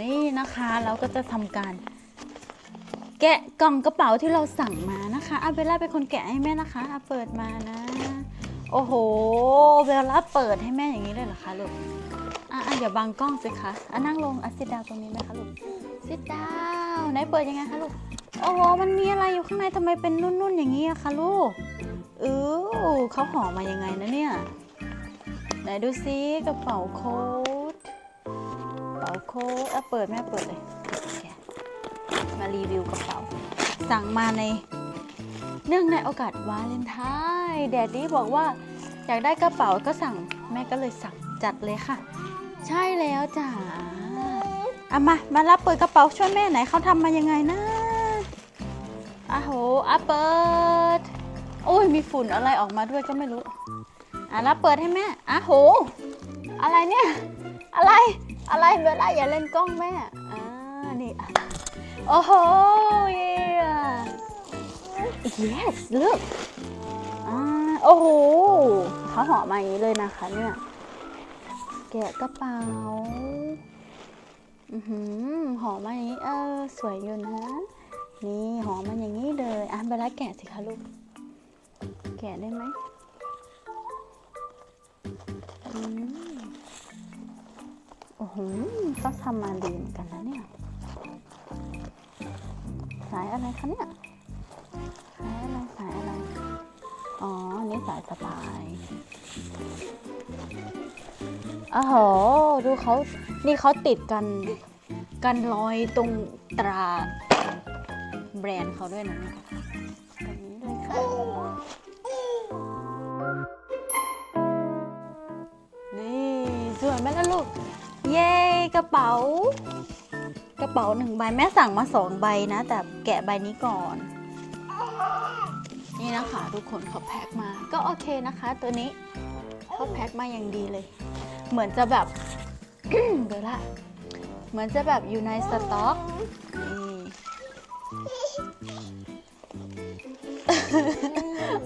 นี่นะคะเราก็จะทำการ แกะกล่องกระเป๋าที่เราสั่งมานะคะอาเบลล่าเป็นคนแกะให้แม่นะคะอาเปิดมานะ โอ้โหเบลล่าเปิดให้แม่อย่างนี้เลยเหรอคะลูกอะอะอย่าบังกล้องสิคะอะนั่งลงอะซิดดาวตรงนี้ไหมคะลูกซิดดาวไหนเปิดยังไงคะลูกโอ้โหมันมีอะไรอยู่ข้างในทำไมเป็นนุ่นๆอย่างนี้อะคะลูกเออ เขาห่อมายังไงนะเนี่ย ไหนดูซิกระเป๋าโค้ดกระเป๋าโค้ดอะเปิดแม่เปิดเลย มารีวิวกระเป๋า สั่งมาใน เนื่องในโอกาสวาเลนไทน์แดดดี้บอกว่าอยากได้กระเป๋าก็สั่งแม่ก็เลยสั่งจัดเลยค่ะ ใช่แล้วจ้ะเอามา มารับเปิดกระเป๋าช่วยแม่ไหนเขาทำมายังไงนะอะโหอะเปิด โอ้ยมีฝุ่นอะไรออกมาด้วยก็ไม่รู้ อะรับเปิดให้แม่อะโห อะไรเนี่ย อะไร อะไรเวลาอย่าเล่นกล้องแม่ อ่า นี่อะโอ้โห yeah yes look อ่า โอ้โหเขาห่อมาอย่างนี้เลยนะคะเนี่ย แกะกระเป๋า อือหือห่อมาอย่างนี้ เออ สวยอยู่นะ นี่ห่อมาอย่างนี้เลย อะเบลล่าแกะสิคะลูก กะได้ไหมโอ้โหก็ทำมาดีเหมือนกันนะเนี่ย สายอะไรคะเนี่ย สายอะไร สายอะไร อ๋อ นี่สายสะพายอ้โห ดูเขานี่เขาติดกัน กันรอยตรงตราแบรนด์เขาด้วยนะแบบนี้เลยค่ะ สวยไหมล่ะลูก เย้กระเป๋า กระเป๋าหนึ่งใบแม่สั่งมาสองใบนะ แต่แกะใบนี้ก่อน นี่นะคะ ทุกคนเขาแพ็คมาก็โอเคนะคะ ตัวนี้เขาแพ็คมาอย่างดีเลย เหมือนจะแบบเดี๋ยวละเหมือนจะแบบอยู่ในสต็อก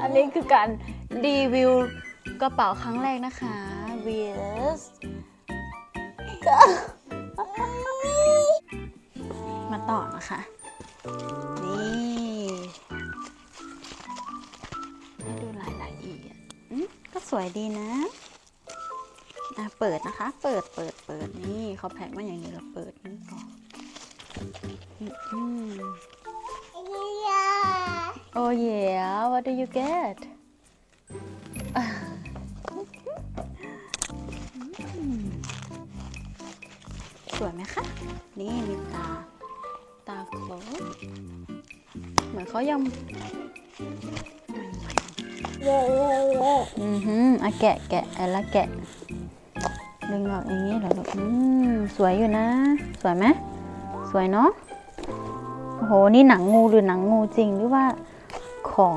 อันนี้คือการรีวิวกระเป๋าครั้งแรกนะคะ v อนะคะนี่ให้ดูรายละเอียดอืมก็สวยดีนะอะเปิดนะคะ เปิดเปิดเปิดนี่เขาแพ็คมาอย่างนี้เราเปิดนี่ก่อนอืมอืม Oh yeah, what do you get? อืมสวยไหมคะ นี่มีตาาคลสเหมือนเขายังอือหืออะแกะแกะอ้ละแกะ ดึงออกอย่างนี้เหรอลูกอืมสวยอยู่นะ สวยไหมสวยเนาะโอ้โห นี่หนังงูหรือหนังงูจริงหรือว่าของ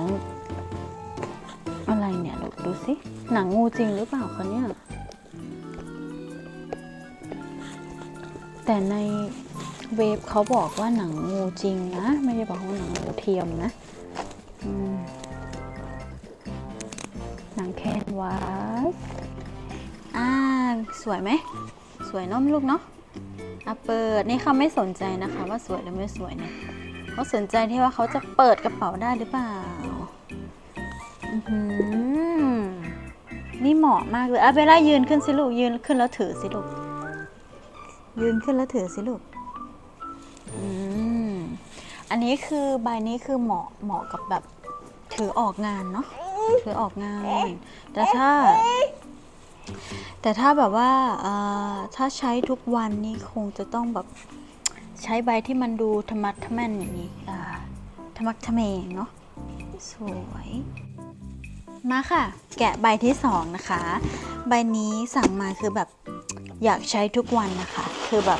อะไรเนี่ยลูกดูสิ หนังงูจริงหรือเปล่าคะเนี่ยแต่ใน เว็บเขาบอกว่าหนังงูจริงนะ ไม่ได้บอกว่าหนังงูเทียมนะหนังแคนวาสอ่า สวยไหม สวยเนาะลูกเนาะอะเปิดนี่เขาไม่สนใจนะคะ ว่าสวยหรือไม่สวยเนี่ยเขาสนใจที่ว่าเขาจะเปิดกระเป๋าได้หรือเปล่าอือหือนี่เหมาะมากเลยอะเบลล่ายืนขึ้นสิลูกยืนขึ้นแล้วถือสิลูกยืนขึ้นแล้วถือสิลูก อืมอันนี้คือใบนี้คือเหมาะเหมาะกับแบบถือออกงานเนาะถือออกงาน แต่ถ้า แต่ถ้าแบบว่าเอ่อถ้าใช้ทุกวันนี่คงจะต้องแบบใช้ใบที่มันดูธรรมัดทะแม่นอย่างนี้อ่าธรรมักทะเมงเนาะสวย มาค่ะ แกะใบที่สองนะคะ ใบนี้สั่งมาคือแบบอยากใช้ทุกวันนะคะ คือแบบ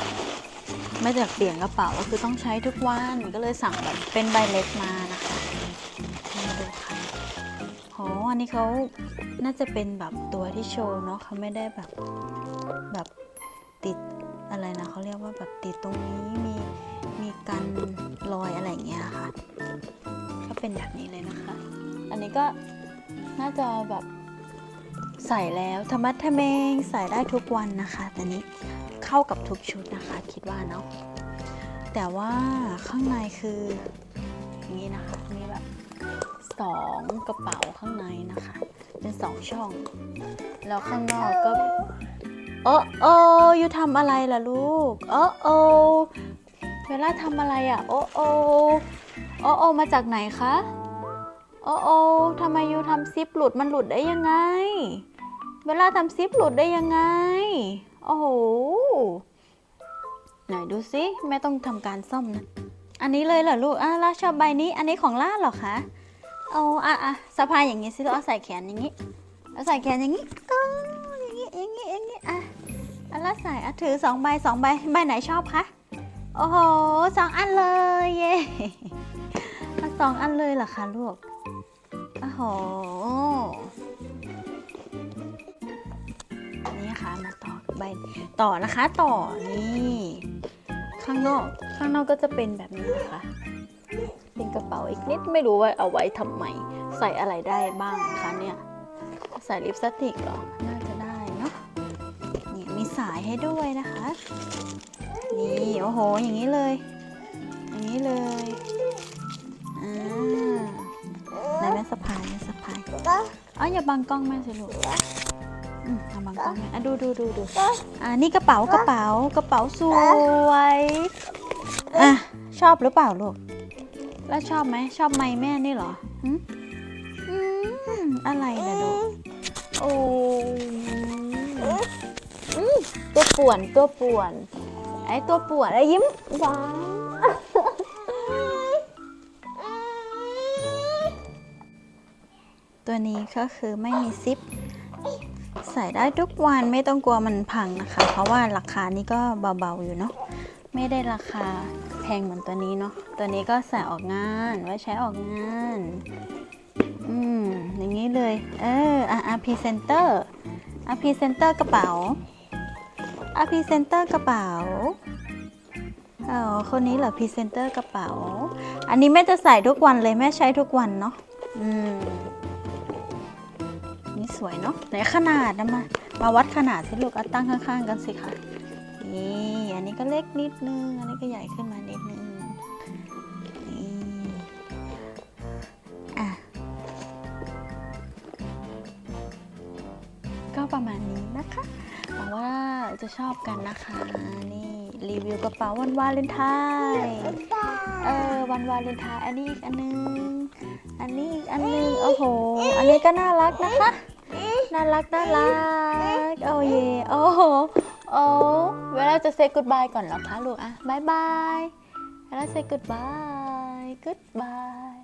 ไม่อยากเปลี่ยนกระเป๋าก็คือต้องใช้ทุกวันก็เลยสั่งแบบเป็นใบเล็กมานะคะมาดูค่ะโหอันนี้เขาน่าจะเป็นแบบตัวที่โชว์เนาะเขาไม่ได้แบบแบบติดอะไรนะเขาเรียกว่าแบบติดตรงนี้มีมีกันรอยอะไรอย่างเงี้ยค่ะ ก็เป็นแบบนี้เลยนะคะ อันนี้ก็น่าจะแบบใส่แล้วธรรมะทะเมงใส่ได้ทุกวันนะคะแต่นี้ เข้ากับทุกชุดนะคะ คิดว่าเนาะแต่ว่าข้างในคืออย่างนี้นะคะมีแบบสองกระเป๋าข้างในนะคะ เป็นสองช่อง แล้วข้างนอกก็โอ้โอ้ยูทำอะไรล่ะลูกโอ้โอเวลาทำอะไรอะ่ะ โอ้โอโอ้โอมาจากไหนคะโอ้โอ้ทำไมยูทำซิปหลุดมันหลุดได้ยังไง เวลาทำซิปหลุดได้ยังไง โอ้โห ไหนดูสิแม่ต้องทำการซ่อมนะ อันนี้เลยเหรอลูกอะล่าชอบใบนี้ อันนี้ของล่าเหรอคะเอาอะอะสะพายอย่างงี้สิลูกเอาใส่แขนอย่างงี้เอาใส่แขนอย่างงี้อ๋อย่างงี้อย่างงี้อย่างงี้อะอะล่าใส่อะถือสองใบสองใบใบไหนชอบคะโอ้โหสองอันเลยเย่สองอันเลยเหรอคะลูกโอ้โหนี่ค่ะมา ใบต่อนะคะต่อนี่ข้างนอกข้างนอกก็จะเป็นแบบนี้นะคะ เป็นกระเป๋าอีกนิดไม่รู้ว่าเอาไว้ทำไมใส่อะไรได้บ้างคะเนี่ยใส่ลิปสติกเหรอน่าจะได้เนาะนี่มีสายให้ด้วยนะคะนี่โอ้โหอย่างนี้เลย อย่างนี้เลยอ่าไหนแม่สะพายแม่สะพายอ๋ออย่าบังกล้องแม่สิลูก อืมอย่าบังกล้องแม่อะดูดูดูดูอ่านี่กระเป๋ากระเป๋ากระเป๋าสวยอะชอบหรือเปล่าลูก แล้วชอบไหมชอบไหมแม่นี่เหรอหึอืมอะไรนะลูกโอ้อืมตัวป่วนตัวป่วนไอ้ตัวป่วนไอ้ยิ้มหวานตัวนี้ก็คือไม่มีซิป ใส่ได้ทุกวันไม่ต้องกลัวมันพังนะคะ เพราะว่าราคานี้ก็เบาๆอยู่เนาะไม่ได้ราคาแพงเหมือนตัวนี้เนาะตัวนี้ก็ใส่ออกงานไว้ใช้ออกงานอืมอย่างนี้เลย เอออะอะพรีเซนเตอร์อะพรีเซนเตอร์กระเป๋าอะพรีเซนเตอร์กระเป๋าอ๋อคนนี้เหรอพรีเซนเตอร์กระเป๋า อันนี้แม่จะใส่ทุกวันเลยแม่ใช้ทุกวันเนาะอืม วยเนาะไหนขนาดนะมามาวัดขนาดสิลูกเอาตั้งข้างๆกันสิคะนี่อันนี้ก็เล็กนิดนึง อันนี้ก็ใหญ่ขึ้นมานิดนึงนี่อะก็ประมาณนี้นะคะหวังว่าจะชอบกันนะคะ นี่รีวิวกระเป๋าวันวาเลนไทน์เออวันวาเลนไทน์อันนี้อีกอันนึง อันนี้อีกอันนึง โอ้โห อันนี้ก็น่ารักนะคะ น่ารักน่ารักโอ้เยโอ้โหโอ้เวลาจะ say goodbye ก่อนเหรอคะลูกอะบายบายเวลา say goodbye goodbye